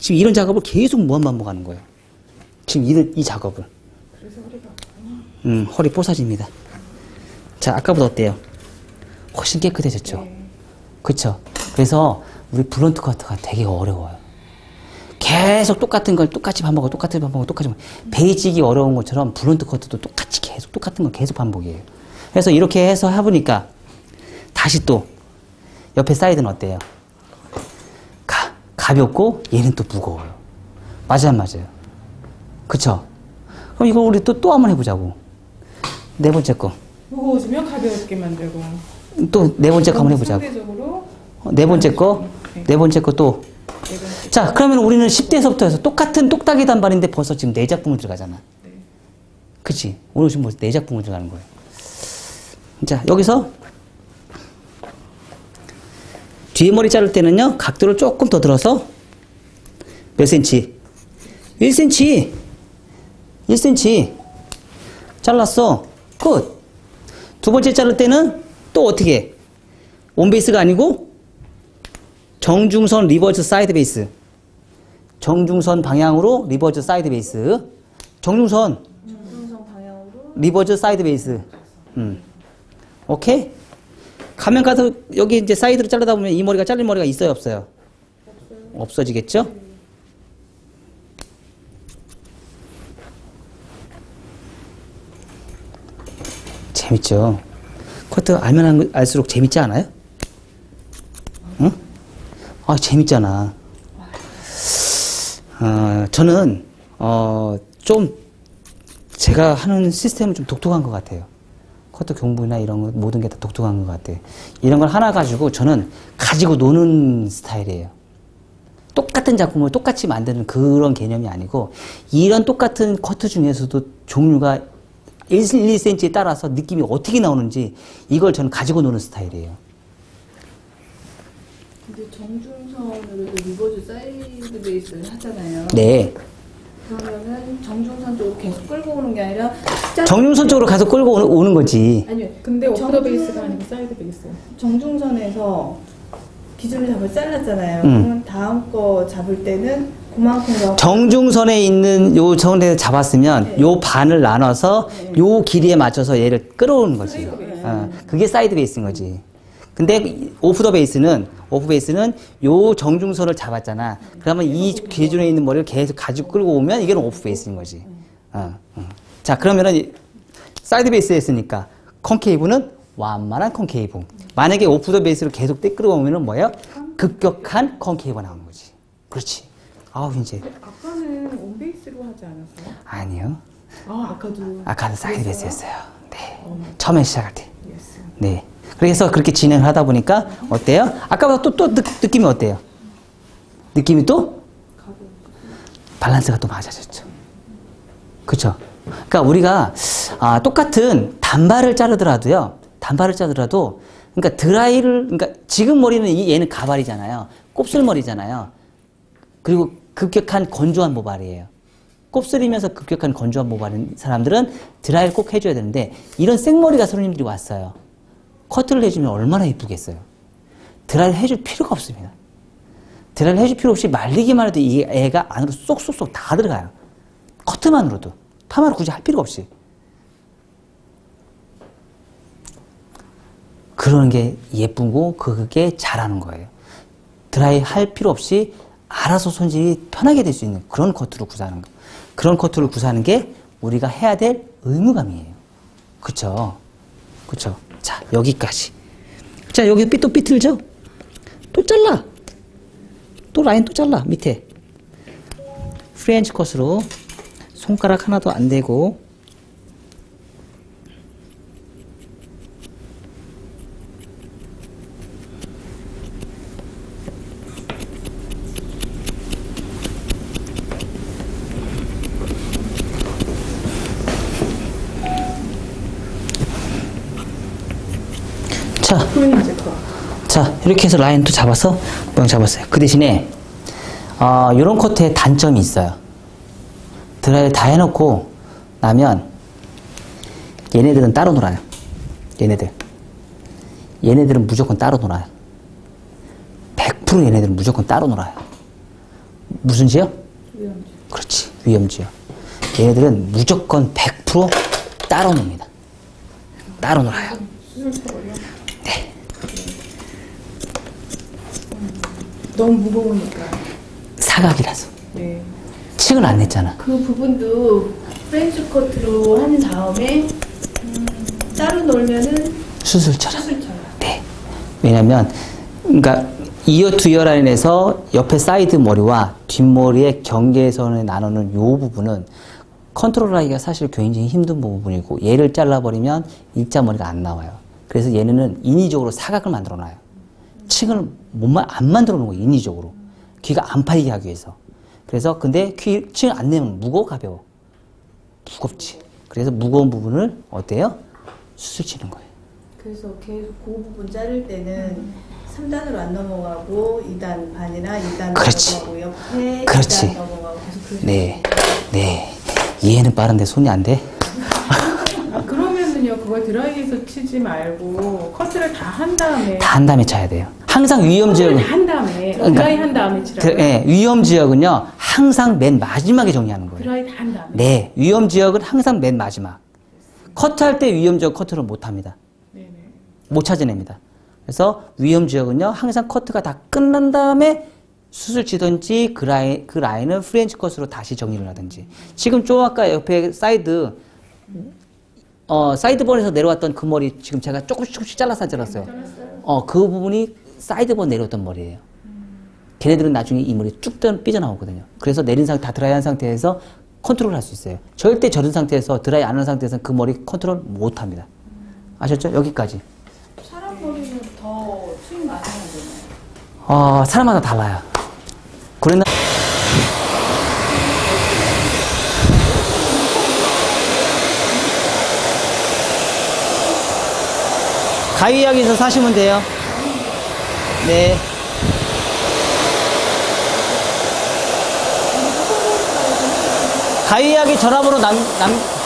지금 이런 작업을 계속 무한 반복하는 거예요. 지금 이, 이 작업을. 음, 허리 뽀사집니다. 자, 아까보다 어때요? 훨씬 깨끗해졌죠? 그쵸? 그래서 우리 블런트 커트가 되게 어려워요. 계속 똑같은 걸 똑같이 반복하고 똑같은 반복하고 똑같이 반복. 베이직이 어려운 것처럼 블런트 커트도 똑같이 계속 똑같은 걸 계속 반복이에요. 그래서 이렇게 해서 해보니까 다시 또 옆에 사이드는 어때요? 가, 가볍고 얘는 또 무거워요. 맞아요, 맞아요. 그쵸? 그럼 이거 우리 또, 또 한번 해보자고. 네 번째 거. 무거워지면 가볍게 만들고 또 네 번째 거 한번 해보자고. 상대적으로 어, 네 번째 거, 네 번째 거 또. 네 번째 자, 그러면 우리는 10대에서부터 해서 똑같은 똑딱이 단발인데 벌써 지금 네 작품을 들어가잖아. 네. 그치? 오늘 지금 벌써 네 작품을 들어가는 거예요. 자, 여기서 뒤에 머리 자를 때는요, 각도를 조금 더 들어서 몇 센치? 1cm. 1cm. 잘랐어. 끝. 두 번째 자를 때는 또 어떻게 해? 원베이스가 아니고 정중선 리버스 사이드 베이스. 정중선 방향으로 리버스 사이드 베이스. 정중선 중성 방향으로 리버스 사이드 베이스. 음. 오케이? 가면 가서 여기 이제 사이드로 자르다 보면 이 머리가 잘린 머리가 있어요, 없어요? 없어지겠죠? 재밌죠? 커트 알면 알- 알수록 재밌지 않아요? 응? 아, 재밌잖아. 어, 저는, 어, 좀, 제가 하는 시스템은 좀 독특한 것 같아요. 커트 공부나 이런 거, 모든 게 다 독특한 것 같아요. 이런 걸 하나 가지고 저는 가지고 노는 스타일이에요. 똑같은 작품을 똑같이 만드는 그런 개념이 아니고, 이런 똑같은 커트 중에서도 종류가 1, 1cm에 따라서 느낌이 어떻게 나오는지, 이걸 저는 가지고 노는 스타일이에요. 근데 정중선으로 리버즈 사이드 베이스를 하잖아요. 네. 그러면은 정중선 쪽으로 계속 끌고 오는 게 아니라 짜- 정중선 쪽으로 가서 끌고 오는, 오는 거지. 아니요. 근데 오프 더 정중- 베이스가 아니고 사이드 베이스 정중선에서 기준을 잡을 잘랐잖아요. 음. 그러면 다음 거 잡을 때는 그만큼 더 정중선에 있는 요 정대에 잡았으면 요 반을 나눠서 요 길이에 맞춰서 얘를 끌어오는 거지. 어, 그게 사이드 베이스인 거지. 근데 오프 더 베이스는 오프 베이스는 요 정중선을 잡았잖아. 그러면 이 기준에 있는 머리를 계속 가지고 끌고 오면 이게 오프 베이스인 거지. 어, 어. 자 그러면은 이 사이드 베이스 했으니까 컨케이브는 완만한 컨케이브. 만약에 오프 더 베이스를 계속 떼 끌어 오면은 뭐예요? 급격한 컨케이브가 나오는 거지. 그렇지. 아우 이제 아까는 온 베이스로 하지 않았어요? 아니요. 아 아까도 아까는 사이드? 베이스였어요. 네. 처음에 시작할 때. 예스 네. 그래서 그렇게 진행을 하다 보니까 어때요? 아까보다 또, 또 느, 느낌이 어때요? 느낌이 또 밸런스가 또 맞아졌죠. 그쵸? 그러니까 우리가 아, 똑같은 단발을 자르더라도요. 단발을 자르더라도 그러니까 드라이를 그러니까 지금 머리는 이 얘는 가발이잖아요. 곱슬머리잖아요. 그리고 급격한 건조한 모발이에요. 곱슬이면서 급격한 건조한 모발인 사람들은 드라이를 꼭 해줘야 되는데 이런 생머리가 손님들이 왔어요. 커트를 해주면 얼마나 이쁘겠어요. 드라이를 해줄 필요가 없습니다. 드라이를 해줄 필요 없이 말리기만 해도 이 애가 안으로 쏙쏙쏙 다 들어가요. 커트만으로도. 파마를 굳이 할 필요가 없이. 그러는 게 예쁘고 그게 잘하는 거예요. 드라이 할 필요 없이 알아서 손질이 편하게 될 수 있는 그런 커트를 구사하는 거. 그런 커트를 구사하는 게 우리가 해야 될 의무감이에요. 그쵸? 그쵸? 자, 여기까지. 자, 여기 삐, 또 삐틀죠? 또 잘라. 또 라인 또 잘라, 밑에. 프렌치 컷으로 손가락 하나도 안 대고 자, 이렇게 해서 라인 또 잡아서 모양 잡았어요. 그 대신에, 어, 요런 커트에 단점이 있어요. 드라이를 다 해놓고 나면 얘네들은 따로 놀아요. 얘네들. 얘네들은 무조건 따로 놀아요. 100% 얘네들은 무조건 따로 놀아요. 무슨 지역? 위험지. 그렇지. 위험지역. 얘네들은 무조건 100% 따로 놉니다. 따로 놀아요. 수술 처벌이요? 너무 무거우니까. 사각이라서. 네. 층을 안 냈잖아. 그 부분도 프렌치 커트로 한 다음에 음, 따로 놀면은 수술처럼. 수술 쳐요. 네. 왜냐면, 그러니까 이어 투 이어 라인에서 옆에 사이드 머리와 뒷머리의 경계선을 나누는 요 부분은 컨트롤하기가 사실 굉장히 힘든 부분이고 얘를 잘라버리면 일자 머리가 안 나와요. 그래서 얘네는 인위적으로 사각을 만들어 놔요. 층을 못만 안 만들어 놓은 거예요. 인위적으로. 귀가 안 파이게 하기 위해서. 그래서 근데 귀 층을 안 내면 무거워 가벼워. 무겁지. 그래서 무거운 부분을 어때요? 수술 치는 거예요. 그래서 계속 그 부분 자를 때는 3단으로 안 넘어가고 2단 반이나 2단 그렇지. 넘어가고 옆에 그렇지. 2단 넘어가고 계속 그렇게 네. 네. 이해는 빠른데 손이 안 돼? 아, 그러면은요, 그걸 드라이기에서 치지 말고 커트를 다 한 다음에. 다 한 다음에 쳐야 돼요. 항상 위험 지역 다한 다음에. 그러니까- 드라이 한 다음에? 그, 예, 위험 지역은요, 항상 맨 마지막에 정리하는 거예요. 드라이 다한 다음에. 네, 위험 지역은 항상 맨 마지막. 커트할 때 위험 지역 커트를 못 합니다. 네네. 못 찾아냅니다. 그래서 위험 지역은요, 항상 커트가 다 끝난 다음에 수술 치든지 그 라인, 그 라인을 프렌치 컷으로 다시 정리를 하든지. 지금 좀 아까 옆에 사이드, 어, 사이드본에서 내려왔던 그 머리 지금 제가 조금씩 조금씩 잘라서 잘랐어요. 어, 그 부분이 사이드본 내려왔던 머리예요. 걔네들은 나중에 이 머리 쭉 떠- 삐져나오거든요. 그래서 내린 상태, 다 드라이한 상태에서 컨트롤 할 수 있어요. 절대 저른 상태에서 드라이 안 한 상태에서는 그 머리 컨트롤 못 합니다. 아셨죠? 여기까지. 사람 머리는 더 수익 많이 하잖아요. 어, 사람마다 달라요. 그랬나? 가위약에서 사시면 돼요. 네. 가위약이 전화번호 남, 남,